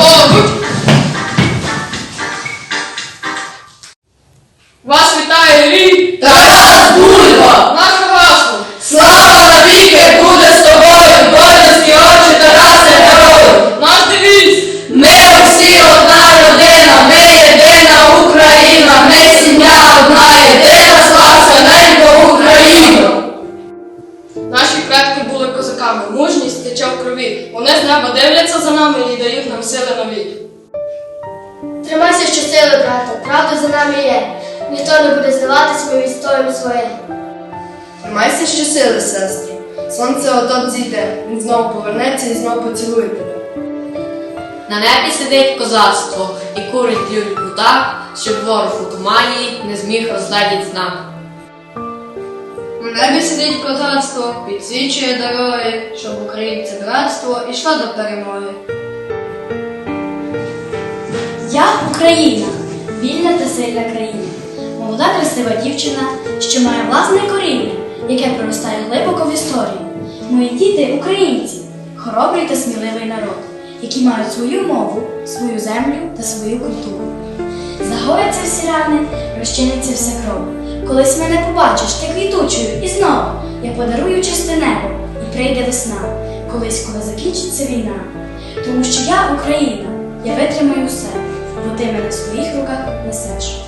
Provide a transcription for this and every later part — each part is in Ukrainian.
above нами і дають нам сили нові. Тримайся щосили, брате, правда за нами є. Ніхто не буде зливатись, ми відстоїмо своє. Тримайся щосили, сестри. Сонце отот зійде, він знову повернеться і знову поцілує тебе. На небі сидить козацтво і курить люльку так, щоб ворог у тумані не зміг розгледіти знак. На небі сидить козацтво, підсвічує дороги, щоб українці братство ішло до перемоги. Україна, вільна та сильна країна, молода красива дівчина, що має власне коріння, яке проростає глибоко в історію. Мої діти українці, хоробрий та сміливий народ, які мають свою мову, свою землю та свою культуру. Загояться всі рани, розчиниться вся кров. Колись мене побачиш ти квітучою, і знову я подарую чисте небо, і прийде весна, колись, коли закінчиться війна. Тому що я Україна, я витримаю все, бо ти мене в своїх руках несеш.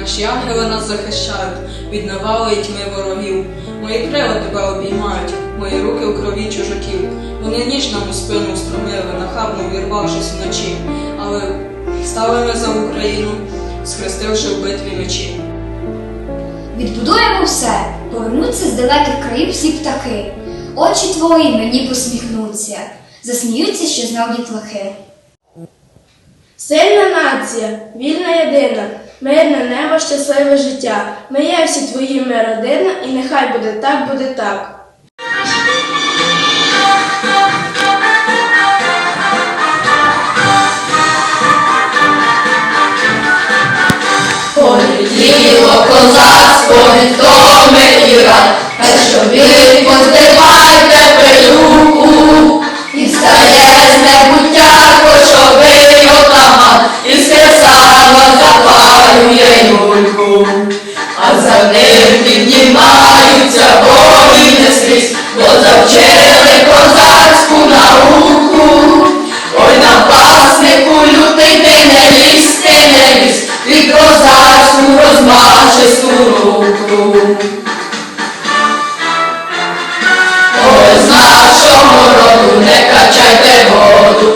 Наші ангели нас захищають від навали і тьми ворогів. Мої крила тебе обіймають, мої руки у крові чужаків. Вони ніж нам у спину стромили, нахабно вірвавшись вночі. Але стали ми за Україну, схрестивши в битві мечі. Відбудуємо все, повернуться з далеких країв всі птахи. Очі твої мені посміхнуться, засміються, що знов дітлахи. Сильна нація, вільна єдина, мирне небо, щасливе життя. Ми є всі твоїми родина, і нехай буде так, буде так. Полетіло козацтво від দেখা চাইতে ভোর